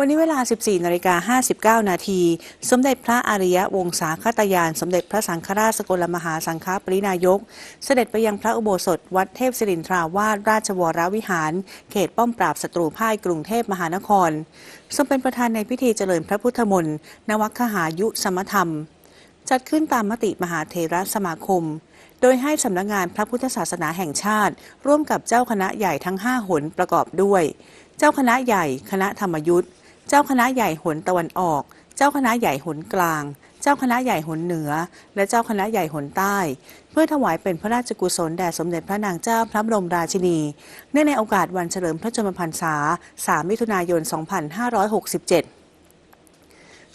วันนี้เวลา 14นาฬิกา59 นาที สมเด็จพระอริยวงศาคตยาน สมเด็จพระสังฆราชสกลมหาสังฆปรินายก เสด็จไปยังพระอุโบสถ วัดเทพศิรินทราวาสราชวรวิหาร เขตป้อมปราบศัตรูพ่ายกรุงเทพมหานคร ทรงเป็นประธานในพิธีเจริญพระพุทธมนต์นวัคหายุสมธรรม จัดขึ้นตามมติมหาเทรสมาคมโดยให้สำนักงานพระพุทธศาสนาแห่งชาติ ร่วมกับเจ้าคณะใหญ่ทั้ง 5 หนประกอบด้วย เจ้าคณะใหญ่ คณะธรรมยุทธ เจ้าคณะใหญ่หนตะวันออก เจ้าคณะใหญ่หนกลาง เจ้าคณะใหญ่หนเหนือ และเจ้าคณะใหญ่หนใต้ เพื่อถวายเป็นพระราชกุศลแด่สมเด็จพระนางเจ้าพระบรมราชินี เนื่องในโอกาสวันเฉลิมพระชนมพรรษา 3 มิถุนายน 2567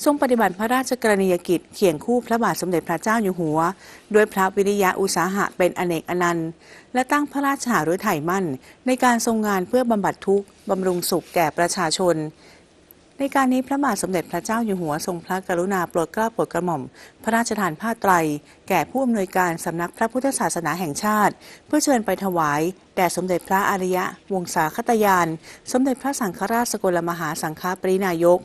ทรงปฏิบัติพระราชกรณียกิจเคียงคู่พระบาทสมเด็จพระเจ้าอยู่หัว ด้วยพระวิริยะอุตสาหะเป็นอเนกอนันต์ และตั้งพระราชหฤทัยมั่น ในการทรงงานเพื่อบำบัดทุกข์บำรุงสุขแก่ประชาชน ในการนี้พระบาทสมเด็จพระเจ้าอยู่หัวทรงพระกรุณาโปรดเกล้าโปรดกระหม่อม พระราชทานผ้าไตร แก่ผู้อำนวยการสำนักพระพุทธศาสนาแห่งชาติ เพื่อเชิญไปถวาย แด่สมเด็จพระอริยวงศาคตยาน สมเด็จพระสังฆราชสกลมหาสังฆปรินายก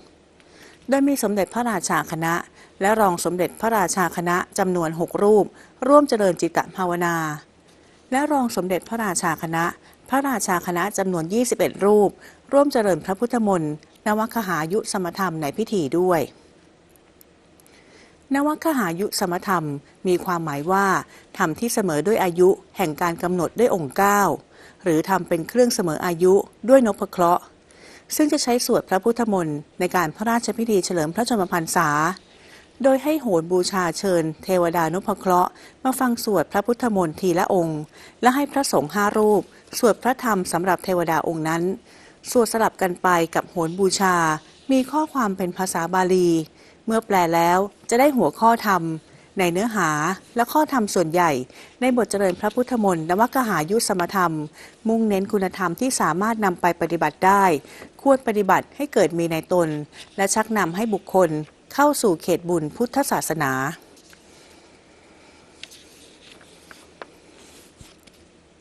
โดยมีสมเด็จพระราชาคณะ และรองสมเด็จพระราชาคณะจำนวน6รูป ร่วมเจริญจิตตภาวนา และรองสมเด็จพระราชาคณะ พระราชาคณะจำนวน 21 รูป ร่วมเจริญพระพุทธมนต์ นวคหายุสมธรรมในพิธีด้วย นวคหายุสมธรรมมีความหมายว่าทำที่เสมอด้วยอายุแห่งการกำหนดด้วยองค์เก้าหรือทำเป็นเครื่องเสมออายุด้วยนพเคราะห์ ซึ่งจะใช้สวดพระพุทธมนต์ในการพระราชพิธีเฉลิมพระชนมพรรษา โดยให้โหนบูชาเชิญ เทวดานพเคราะห์มาฟังสวดพระพุทธมนต์ทีละองค์ และให้พระสงฆ์ห้ารูปสวดพระธรรมสำหรับเทวดาองค์นั้น สวดสลับกันไปกับโหนบูชา มีข้อความเป็นภาษาบาลี เมื่อแปลแล้วจะได้หัวข้อธรรม ในเนื้อหาและข้อธรรมส่วนใหญ่ ในบทเจริญพระพุทธมนต์นวกหายุสมธรรม มุ่งเน้นคุณธรรมที่สามารถนำไปปฏิบัติได้ ควรปฏิบัติให้เกิดมีในตน และชักนำให้บุคคลเข้าสู่เขตบุญพุทธศาสนา